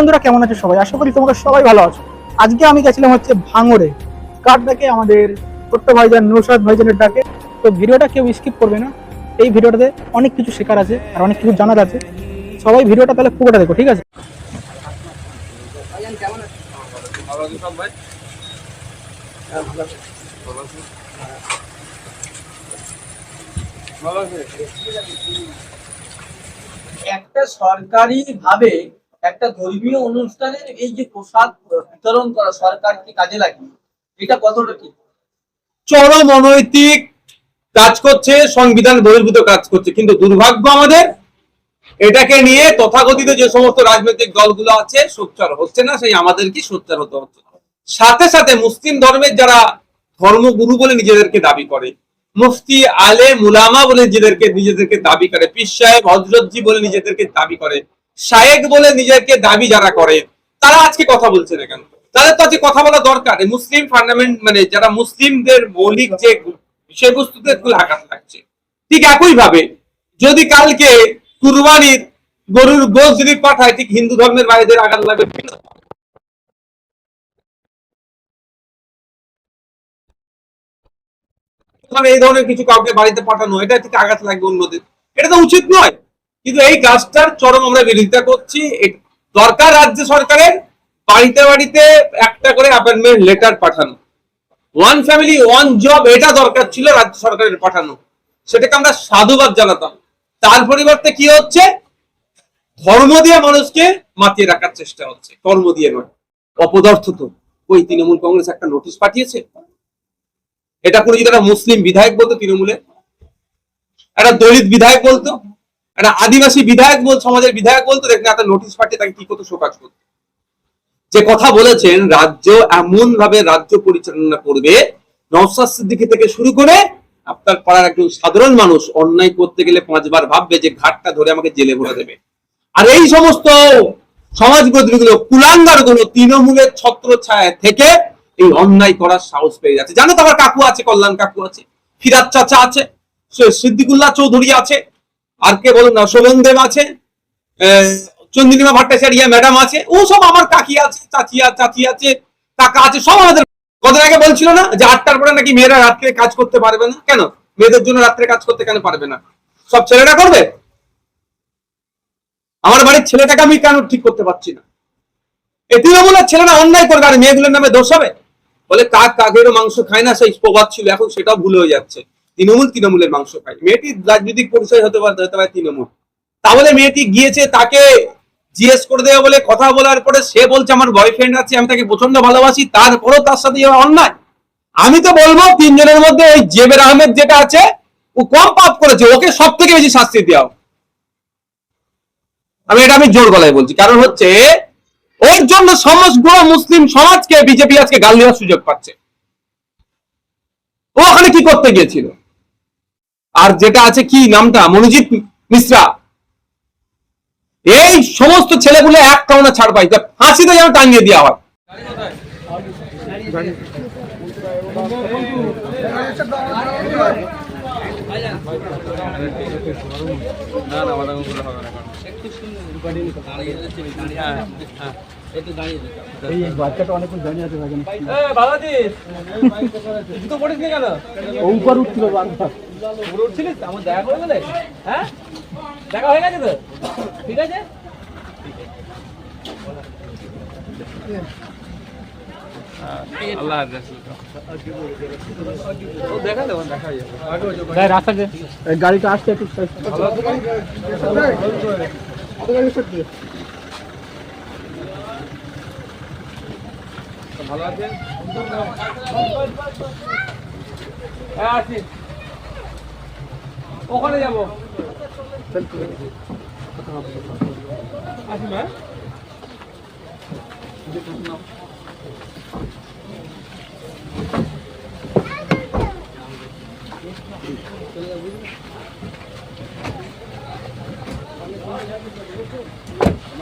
বন্ধুরা, কেমন আছে সবাই? আশা করি তোমরা সবাই ভালো আছো। আজকে আমি গেছিলাম হচ্ছে ভাঙড়ে। কার ডাকে? আমাদের ছোট্ট ভাইজান নুসাদ ভাইজানের ডাকে। তো ভিডিওটা কেউ স্কিপ করবে না। এই ভিডিওটাতে অনেক কিছু শেখার আছে আর অনেক কিছু জানার আছে। সবাই ভিডিওটা তাহলে পুরোটা দেখো, ঠিক আছে? একটা সরকারি ভাবে একটা ধর্মীয় অনুষ্ঠানের এই যে প্রসাদ বিতরণ করা সরকারকে কাজে লাগিয়ে, এটা কতটা ঠিক? চরম অনৈতিক কাজ করছে, সংবিধান বহির্ভূত কাজ করছে। কিন্তু দুর্ভাগ্য আমাদের, এটাকে নিয়ে তথাকথিত যে সমস্ত রাজনৈতিক দলগুলো আছে, সোচ্চার হচ্ছে না, সেই আমাদেরকে সোচ্চার হতে হচ্ছে। সাথে সাথে মুসলিম ধর্মের যারা ধর্মগুরু বলে নিজেদেরকে দাবি করে, মুফতি আলে মুলামা বলে নিজেদেরকে নিজেদেরকে দাবি করে, পীর সাহেব হজরতজি বলে নিজেদেরকে দাবি করে শায়েক বলে নিজেকে দাবি যারা করে, তারা আজকে কথা বলছে না কেন? তাদের তো আজকে কথা বলা দরকার। মুসলিম ফান্ডামেন্ট মানে যারা মুসলিমদের মৌলিক যে বিষয়বস্তুতে আঘাত লাগছে। ঠিক একই ভাবে যদি কালকে কুরবানির গরুর গোস যদি পাঠায়, ঠিক হিন্দু ধর্মের ভাইদের আঘাত লাগবে। এই ধরনের কিছু কাউকে বাড়িতে পাঠানো, এটা ঠিক আঘাত লাগবে অন্যদের। এটা তো উচিত নয়। কিন্তু এই কাজটার চরম আমরা বিরোধিতা করছি। দরকার রাজ্য সরকারের বাড়িতে বাড়িতে একটা করে অ্যাপয়েন্টমেন্ট লেটার পাঠানো। ওয়ান ফ্যামিলি ওয়ান জব এটা দরকার ছিল রাজ্য সরকারের পাঠানো। সেটাকে আমরা সাধুবাদ জানাতাম। তার পরিবর্তে কি হচ্ছে? ধর্ম দিয়ে মানুষকে মাতিয়ে রাখার চেষ্টা হচ্ছে। কর্ম দিয়ে নয়। অপদার্থ তো। ওই তৃণমূল কংগ্রেস একটা নোটিশ পাঠিয়েছে? এটা করে যদি একটা মুসলিম বিধায়ক বলতো তৃণমূলে, একটা দলিত বিধায়ক বলতো একটা আদিবাসী বিধায়ক বল, সমাজের বিধায়ক বলতো দেখলে একটা নোটিশ পাঠিয়ে তাকে কি করতো শোকাজ করতো। যে কথা বলেছেন, রাজ্য এমন ভাবে রাজ্য পরিচালনা করবে নওসাদ সিদ্দিকী থেকে শুরু করে আপনার পাড়ার একজন সাধারণ মানুষ অন্যায় করতে গেলে পাঁচবার ভাববে যে ঘাটটা ধরে আমাকে জেলে ভরে দেবে। আর এই সমস্ত সমাজগুলো কুলাঙ্গারগুলো তৃণমূলের ছত্র ছায়া থেকে এই অন্যায় করার সাহস পেয়ে যাচ্ছে। জানো তো আমার কাকু আছে, কল্যাণ কাকু আছে ফিরাত চাচা আছে সিদ্দিকুল্লাহ চৌধুরী আছে। আর কে বলুন না শোভন দেব আছে চন্দ্রিমা ভট্টাচার্য, ম্যাডাম আছে, ও সব আমার কাকি আছে, চাচি চাচি আছে, কাকা আছে, সব আমাদের। কদিন আগে বলছিল না যে আটটার পরে নাকি মেয়েরা রাত্রে কাজ করতে পারবে না? কেন? মেয়েদের জন্য রাত্রে কাজ করতে কেন পারবে না? সব ছেলেরা করবে? আমার বাড়ির ছেলেটাকে আমি কেন ঠিক করতে পারছি না? এই তৃণমূলের ছেলেরা অন্যায় করবে, আর মেয়েগুলোর নামে দোষ হবে? বলে কাক কাকেরও মাংস খায় না, সেই প্রবাদ ছিল, এখন সেটাও ভুল হয়ে যাচ্ছে। তৃণমূল তৃণমূলের মাংস খায়। মেয়েটির রাজনৈতিক পরিচয় হতে পারে হতে পারে তৃণমূল। তাহলে মেয়েটি গিয়েছে, তাকে জিজ্ঞেস করে দেওয়া বলে কথা বলার পরে সে বলছে, আমার বয়ফ্রেন্ড আছে, আমি তাকে প্রচণ্ড ভালোবাসি, তারপরেও তার সাথে অন্যায়। আমি তো বলব, তিনজনের মধ্যে ওই জেবের আহমেদ যেটা আছে, ও কম পাপ করেছে, ওকে সব থেকে বেশি শাস্তি দেওয়া। আমি এটা আমি জোর গলায় বলছি, কারণ হচ্ছে ওর জন্য সমস্ত মুসলিম সমাজকে, বিজেপি আজকে গাল দেওয়ার সুযোগ পাচ্ছে। ও ওখানে কি করতে গিয়েছিল? আর যেটা আছে কি নামটা? মনোজিৎ মিশ্রা। এই সমস্ত ছেলেগুলো এক কাউনা ছাড় পাই। তা ফাঁসিতে যেন টাঙিয়ে দেওয়া হয় উপর উঠছিল বারবার। উপরে উঠছিলিস? আমার দেখা করে গেলে? হ্যাঁ? দেখা হয়ে গেছে তো? ঠিক আছে? গাড়িটা আসছে একটু ভালো আছে হ্যাঁ আছি ওখানে যাব। আসি হ্যাঁ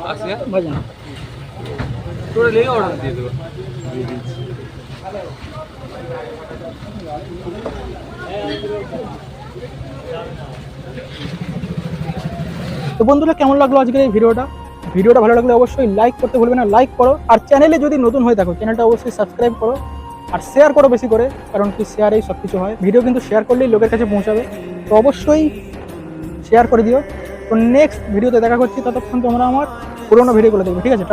আসি হ্যাঁ? বাজান। তোরা লেগে অর্ডার দিয়ে দেবো। তো বন্ধুরা, কেমন লাগল আজকের এই ভিডিওটা? ভিডিওটা ভালো লাগলে অবশ্যই লাইক করতে ভুলবে না লাইক করো। আর চ্যানেলে যদি নতুন হয়ে থাকো চ্যানেলটা অবশ্যই সাবস্ক্রাইব করো। আর শেয়ার করো বেশি করে, কারণ কি শেয়ারেই সব কিছু হয়। ভিডিও কিন্তু শেয়ার করলেই লোকের কাছে পৌঁছাবে। তো অবশ্যই শেয়ার করে দিও। তো নেক্সট ভিডিওতে দেখা করছি ততক্ষণ তোমরা আমার পুরোনো ভিডিওগুলো দেখবে। ঠিক আছে